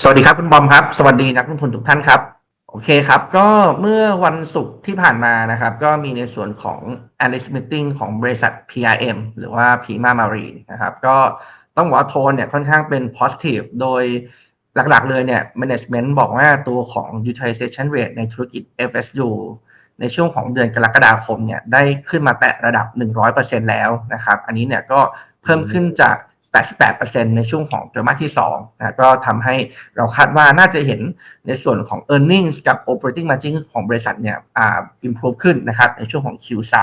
สวัสดีครับคุณบอมครับ สวัสดีนักลงทุนทุกท่านครับ โอเคครับ ก็เมื่อวันศุกร์ที่ผ่านมานะครับ ก็มีในส่วนของ analyst meeting ของบริษัท PRM หรือว่า Prima Marine นะครับ ก็ต้องบอกว่าโทนเนี่ยค่อนข้างเป็น positive โดยหลักๆเลยเนี่ย management บอกว่าตัวของ utilization rate ในธุรกิจ FSU ในช่วงของเดือนกรกฎาคมเนี่ยได้ขึ้นมาแตะระดับ 100%แล้วนะครับ อันนี้เนี่ยก็เพิ่มขึ้นจาก 88%ในช่วงของไตรมาสที่2นะก็ทำให้เราคาดว่าน่าจะเห็นในส่วนของ e a r n i n g กับ operating margin ของบริษัทเนี่ยอ่า improve ขึ้นนะครับในช่วงของ Q3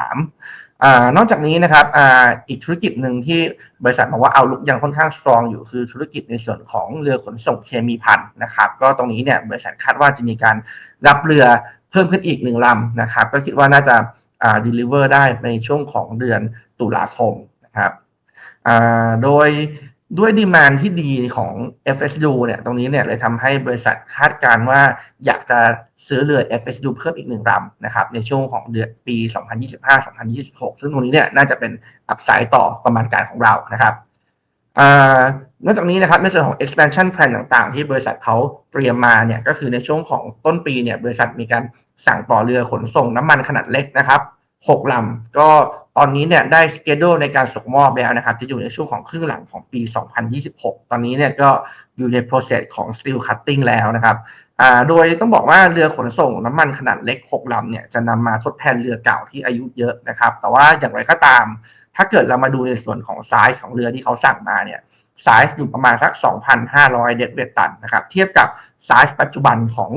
อ่านอกจากนี้นะครับอ่าอีกธุรกิจหนึ่งที่บริษัทบอกว่าเอาลุกยังค่อนข้าง strong อยู่คือธุรกิจในส่วนของเรือขนส่งเคมีพันนะครับก็ตรงนี้เนี่ยบริษัทคาดว่าจะมีการรับเรือเพิ่มขึ้นอีกหนึ่งลำนะครับก็คิดว่าน่าจะอ่า deliver ได้ในช่วงของเดือนตุลาคมนะครับ โดยด้วยดีมานที่ดีของ FSU เนี่ยตรงนี้เนี่ยเลยทำให้บริษัทคาดการณ์ว่าอยากจะซื้อเรือ FSU เพิ่มอีกหนึ่งลำนะครับในช่วงของเดือนปี 2025-2026 ซึ่งตรงนี้เนี่ยน่าจะเป็นอัพไซด์ต่อประมาณการของเรานะครับอนอกจากนี้นะครับในส่วนของ expansion plan ต่างๆ ที่บริษัทเขาเตรียมมาเนี่ยก็คือในช่วงของต้นปีเนี่ยบริษัทมีการสั่งต่อเรือขนส่งน้ำมันขนาดเล็กนะครับ6ลำก็ ตอนนี้เนี่ยได้สเกจ u l e ในการส่งมอบแล้วนะครับ จะอยู่ในช่วงของครึ่งหลังของปี 2026 ตอนนี้เนี่ยก็อยู่ใน process ของ steel cutting แล้วนะครับโดยต้องบอกว่าเรือขนส่งน้ำมันขนาดเล็ก 6ลำเนี่ยจะนำมาทดแทนเรือเก่าที่อายุเยอะนะครับ แต่ว่าอย่างไรก็ตาม ถ้าเกิดเรามาดูในส่วนของไซส์ของเรือที่เขาสั่งมาเนี่ยไซส์อยู่ประมาณสัก 2,500 เดเบตันนะครับ เทียบกับไซส์ปัจจุบันของ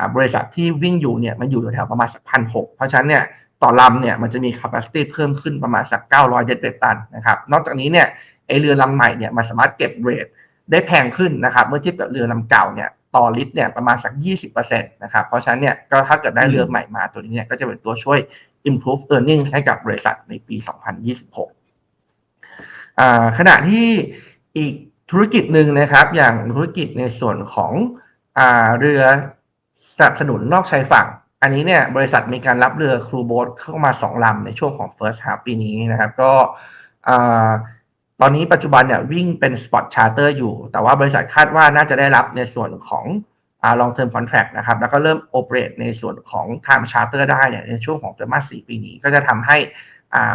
อบริษัทที่วิ่งอยู่เนี่ยมันอยู่แถวประมาณสักพันหเพราะฉะนั้นเนี่ย ต่อลำเนี่ยมันจะมี capacity เพิ่มขึ้นประมาณสัก 900 เดดตันนะครับ นอกจากนี้เนี่ยไอเรือลำใหม่เนี่ยมันสามารถเก็บเรทได้แพงขึ้นนะครับ เมื่อเทียบกับเรือลำเก่าเนี่ยต่อลิตรเนี่ยประมาณสัก 20%นะครับ เพราะฉะนั้นเนี่ยก็ถ้าเกิดได้เรือใหม่มาตัวนี้เนี่ยก็จะเป็นตัวช่วย improve earning ให้กับบริษัทในปี 2026 ขณะที่อีกธุรกิจหนึ่งนะครับ อย่างธุรกิจในส่วนของอเรือสนับสนุนนอกชายฝั่ง อันนี้เนี่ยบริษัทมีการรับเรือครูโบ๊ทเข้ามาสองลำในช่วงของ first half ปีนี้นะครับ ก็ตอนนี้ปัจจุบันเนี่ยวิ่งเป็น spot charter อยู่ แต่ว่าบริษัทคาดว่าน่าจะได้รับในส่วนของ long term contract นะครับ แล้วก็เริ่ม operate ในส่วนของ time charter ได้เนี่ยในช่วงของไตรมาส4ปีนี้ ก็จะทำให้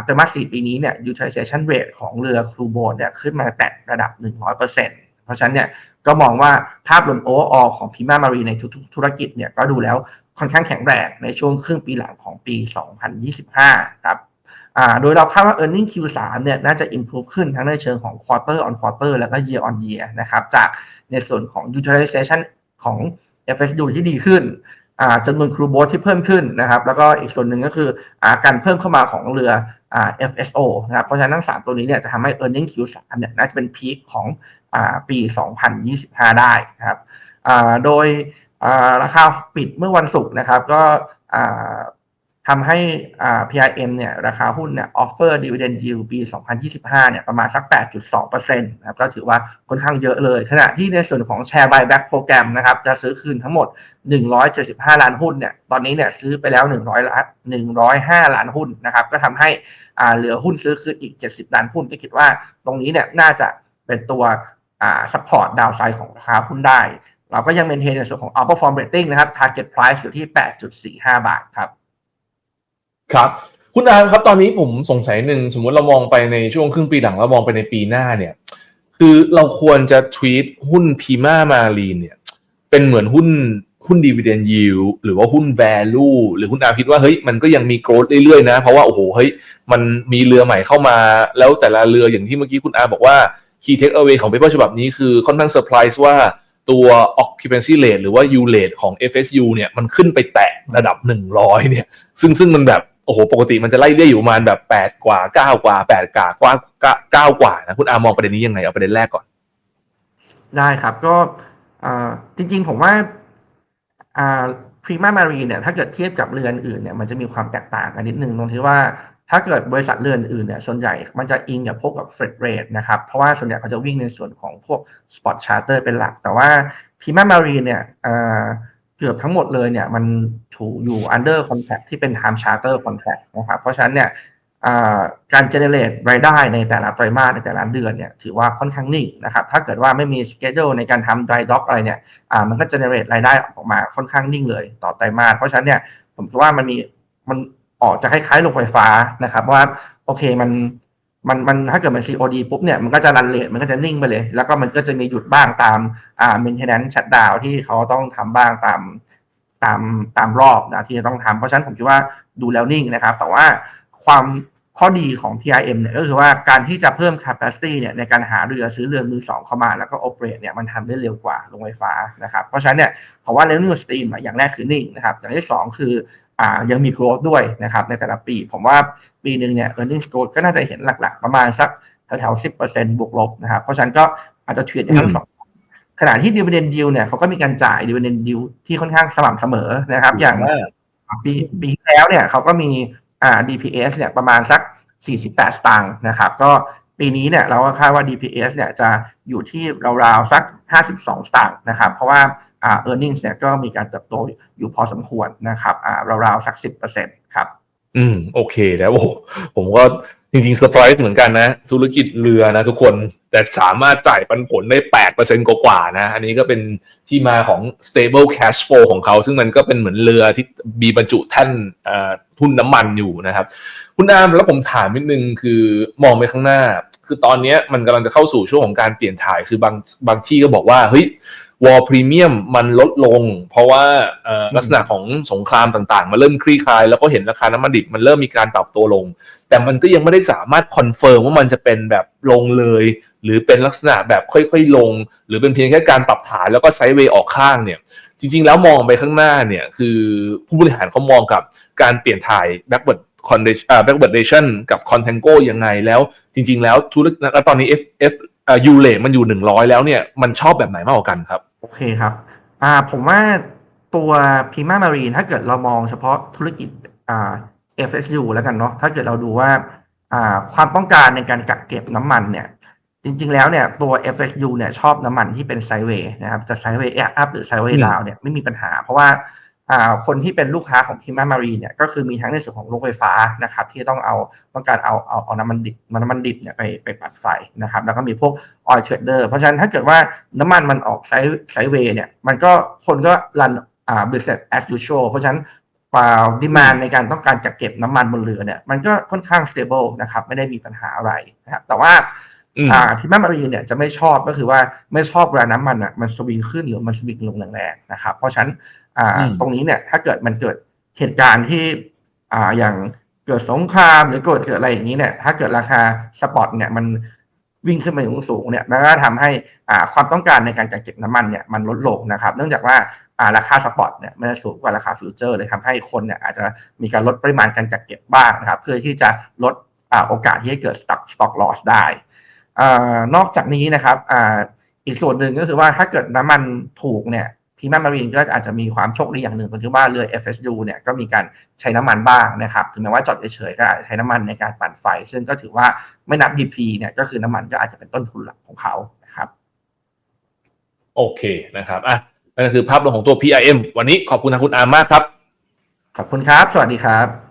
ไตรมาส4ปีนี้เนี่ย utilization rate ของเรือครูโบ๊ทเนี่ยขึ้นมาแตะระดับ 100%เพราะฉะนั้นเนี่ยก็มองว่าภาพรวม overall ของ Prima Marine ในทุกๆ ธุรกิจเนี่ยก็ดูแล้ว ค่อนข้างแข็งแรงในช่วงครึ่งปีหลังของปี 2025 ครับโดยเราคาดว่า e a r n i n g Q3 เนี่ยน่าจะ improve ขึ้นทั้งในเชิงของ quarter on quarter แล้วก็ year on year นะครับ จากในส่วนของ utilization ของ FSU ที่ดีขึ้นจำนวนครูโบ๊ทที่เพิ่มขึ้นนะครับ แล้วก็อีกส่วนหนึ่งก็คืออการเพิ่มเข้ามาของเรือ FSO นะครับ เพราะฉะนั้นทั้ง 3 ตัวนี้เนี่ยจะทำให้ e a r n i n g Q3 เนี่ยน่าจะเป็นพีคของปี 2025 ได้นะครับโดย ราคาปิดเมื่อวันศุกร์นะครับ ก็ทำให้ PRM เนี่ยราคาหุ้นเนี่ย offer dividend yield ปี 2025 เนี่ยประมาณสัก 8.2%นะครับก็ถือว่าค่อนข้างเยอะเลย ขณะที่ในส่วนของ share buyback program นะครับจะซื้อคืนทั้งหมด 175 ล้านหุ้นเนี่ยตอนนี้เนี่ยซื้อไปแล้ว 100ล้าน105 ล้านหุ้นนะครับก็ทำให้เหลือหุ้นซื้อคืนอีก 70 ล้านหุ้นก็คิดว่าตรงนี้เนี่ยน่าจะเป็นตัว support downside ของราคาหุ้นได้ เราก็ยังเมนเทนในส่วนของ outperform rating นะครับ target price อยู่ที่ 8.45 บาทครับ ครับ คุณอามครับ ตอนนี้ผมสงสัยหนึ่ง สมมุติเรามองไปในช่วงครึ่งปีหลังแล้วมองไปในปีหน้าเนี่ย คือเราควรจะทวีตหุ้นพีมามารีนเนี่ย เป็นเหมือนหุ้นหุ้นดีเวเดนยิวหรือว่าหุ้นแวลูหรือคุณอาคิดว่าเฮ้ยมันก็ยังมีโกรดเรื่อยๆนะ เพราะว่าโอ้โหเฮ้ยมันมีเรือใหม่เข้ามา แล้วแต่ละเรืออย่างที่เมื่อกี้คุณอาบอกว่า key take away ของเปเปอร์ฉบับนี้คือค่อนข้างเซอร์ไพรส์ว่า ตัว occupancy rate หรือว่า U rate ของ FSU เนี่ยมันขึ้นไปแตะระดับ 100 เนี่ย ซึ่งซึ่งมันแบบโอ้โหปกติมันจะไล่เรียอยู่ประมาณแบบ 8 กว่า 9 กว่า 8 กว่ากว่า9กว่านะคุณอามองประเด็นนี้ยังไง เอาประเด็นแรกก่อน ได้ครับก็จริงๆผมว่าพรีมามารีเนี่ยถ้าเกิดเทียบกับเรือนอื่นเนี่ยมันจะมีความแตกต่างกันนิดนึงตรงที่ว่า ถ้าเกิดบริษัทเรือนอื่นเนี่ยส่วนใหญ่มันจะอิงกับพวกกับเฟรดเรทนะครับ เพราะว่าส่วนใหญ่เขาจะวิ่งในส่วนของพวกสปอตชาร์เตอร์เป็นหลัก แต่ว่าพีมามารีเนี่ยเกือบทั้งหมดเลยเนี่ยมันถูกอยู่ under contract ที่เป็น time charter contract นะครับ เพราะฉะนั้นเนี่ยการ generate รายได้ในแต่ละไตรมาสในแต่ละเดือนเนี่ยถือว่าค่อนข้างนิ่งนะครับ ถ้าเกิดว่าไม่มี schedule ในการทำ dry dock อะไรเนี่ยมันก็ generate รายได้ออกมาค่อนข้างนิ่งเลยต่อไตรมาสเพราะฉะนั้นเนี่ยผมคิดว่ามันมีมัน ออกจะคล้ายๆโรงไฟฟ้านะครับว่าโอเคมันมันมันถ้าเกิดมัน COD ปุ๊บเนี่ยมันก็จะรันเลทมันก็จะนิ่งไปเลย แล้วก็มันก็จะมีหยุดบ้างตามอ่า maintenance shutdown ที่เขาต้องทำบ้างตามตามตามรอบนะที่จะต้องทำเพราะฉะนั้นผมคิดว่าดูแล้วนิ่งนะครับ แต่ว่าความข้อดีของ PRM เนี่ยก็คือว่าการที่จะเพิ่ม capacity เนี่ยในการหาเรือซื้อเรือมือสองเข้ามาแล้วก็ operate เนี่ยมันทำได้เร็วกว่าโรงไฟฟ้านะครับ เพราะฉะนั้นเนี่ยผมว่า revenue stream อะอย่างแรกคือนิ่งนะครับ อย่างที่สองคือ อ่ายังมี growth ด้วยนะครับในแต่ละปี ผมว่าปีหนึ่งเนี่ย earnings growth ก็น่าจะเห็นหลักๆ ประมาณสักแถวๆ10%บวกลบนะครับ เพราะฉะนั้นก็อาจจะเทรดในทั้งสองขณะที่ dividend yield เนี่ยเขาก็มีการจ่าย dividend yield ที่ค่อนข้างสม่ำเสมอนะครับ อย่างปีปีที่แล้วเนี่ยเขาก็มีอ่า DPS เนี่ยประมาณสัก 48 สตางค์นะครับ ก็ปีนี้เนี่ยเราก็คาดว่า DPS เนี่ยจะอยู่ที่ราวๆสัก 52 สตางค์นะครับ เพราะว่าอ่า e a r n i n g เนี่ยก็มีการเติบโตอยู่พอสมควรนะครับอ่าราวๆสัก10%ครับ อืม โอเคแล้วโอ้ผมก็จริงๆเซอร์ไพรส์เหมือนกันนะ ธุรกิจเรือนะทุกคนแต่สามารถจ่ายปันผลได้แปดเปอร์เซ็นกว่าๆนะ อันนี้ก็เป็นที่มาของ stable cash flow ของเขา ซึ่งมันก็เป็นเหมือนเรือที่มีบรรจุแท่านอ่อทุนน้ำมันอยู่นะครับ คุณอามแล้วผมถามนิดนึงคือมองไปข้างหน้า คือตอนนี้มันกำลังจะเข้าสู่ช่วงของการเปลี่ยนถ่ายคือบางบางที่ก็บอกว่าเฮ้ย วอลพรีเมียมมันลดลง เพราะว่าเอ่อลักษณะของสงครามต่างๆ มันเริ่มคลี่คลาย แล้วก็เห็นราคาน้ำมันดิบมันเริ่มมีการปรับตัวลง แต่มันก็ยังไม่ได้สามารถคอนเฟิร์มว่ามันจะเป็นแบบลงเลย หรือเป็นลักษณะแบบค่อยๆลง หรือเป็นเพียงแค่การปรับฐานแล้วก็ไซด์เวย์ออกข้างเนี่ยจริง ๆ แล้วมองไปข้างหน้าเนี่ยคือผู้บริหารเขามองกับการเปลี่ยนถ่าย backward condition อ่า backwardation กับ contango ยังไงแล้ว จริง ๆ แล้วธุรกิจแล้วตอนนี้ F F อ่า U rate มันอยู่100แล้วเนี่ยมันชอบแบบไหนมากกว่ากันครับ โอเคครับอ่าผมว่าตัวพีมามารีนถ้าเกิดเรามองเฉพาะธุรกิจอ่า FSU แล้วกันเนาะถ้าเกิดเราดูว่าอ่าความต้องการในการกักเก็บน้ำมันเนี่ยจริงๆ แล้วเนี่ยตัว FSU เนี่ยชอบน้ำมันที่เป็นไซด์เวย์นะครับจะไซด์เวย์อัพหรือไซด์เวอืย์มดาวเนี่ยไม่มีปัญหา เพราะว่าอ่า คนที่เป็นลูกค้าของพีมามารีเนี่ยก็คือมีทั้งในส่วนของโรงไฟฟ้านะครับที่ต้องเอาต้องการเอาเอาเอาน้ำมันดิบน้ำมันดิบเนี่ยไปไปปัดไฟนะครับแล้วก็มีพวกออยเทรดเดอร์เพราะฉะนั้นถ้าเกิดว่าน้ำมันมันออกไซด์ไซด์เวย์เนี่ยมันก็คนก็รันอ่า business as usual เพราะฉะนั้นความดีมานในการต้องการจัดเก็บน้ำมันบนเรือเนี่ยมันก็ค่อนข้าง stable นะครับไม่ได้มีปัญหาอะไรนะครับแต่ว่าอืมอ่าที่แม่มารีนเนี่ยจะไม่ชอบก็คือว่าไม่ชอบเวลาน้ำมันอะมันสวิงขึ้นหรือมันสวิงลงแรงๆนะครับเพราะฉะนั้น อ่าอืมตรงนี้เนี่ย ถ้าเกิดมันเกิดเหตุการณ์ที่ อ่า อย่างเกิดสงครามหรือเกิดเกิดอะไรอย่างนี้เนี่ย ถ้าเกิดราคาสปอตเนี่ยมันวิ่งขึ้นไปสูงสูงๆเนี่ย มันก็ทำให้อ่าความต้องการในการจัดเก็บน้ำมันเนี่ยมันลดลงนะครับ เนื่องจากว่าอ่าราคาสปอตเนี่ยมันจะสูงกว่าราคาฟิวเจอร์เลยทำให้คนเนี่ยอาจจะมีการลดปริมาณการจัดเก็บบ้างนะครับ เพื่อที่จะลดอ่าโอกาสที่จะเกิด stock stock loss ได้อานอกจากนี้นะครับอ่าอีกส่วนหนึ่งก็คือว่าถ้าเกิดน้ำมันถูกเนี่ย พีมามารีนก็อาจจะมีความโชคดีอย่างหนึ่งก็คือว่าเรือ FSU เนี่ยก็มีการใช้น้ำมันบ้างนะครับถึงแม้ว่าจอดเฉยๆก็อาจจะใช้น้ำมันในการปั่นไฟ ซึ่งก็ถือว่าไม่นับ DP เนี่ยก็คือน้ำมันก็อาจจะเป็นต้นทุนหลักของเขานะครับโอเคนะครับอะนั่นก็คือภาพรวมของตัว PIM วันนี้ขอบคุณทางคุณอามมากครับ ขอบคุณครับ สวัสดีครับ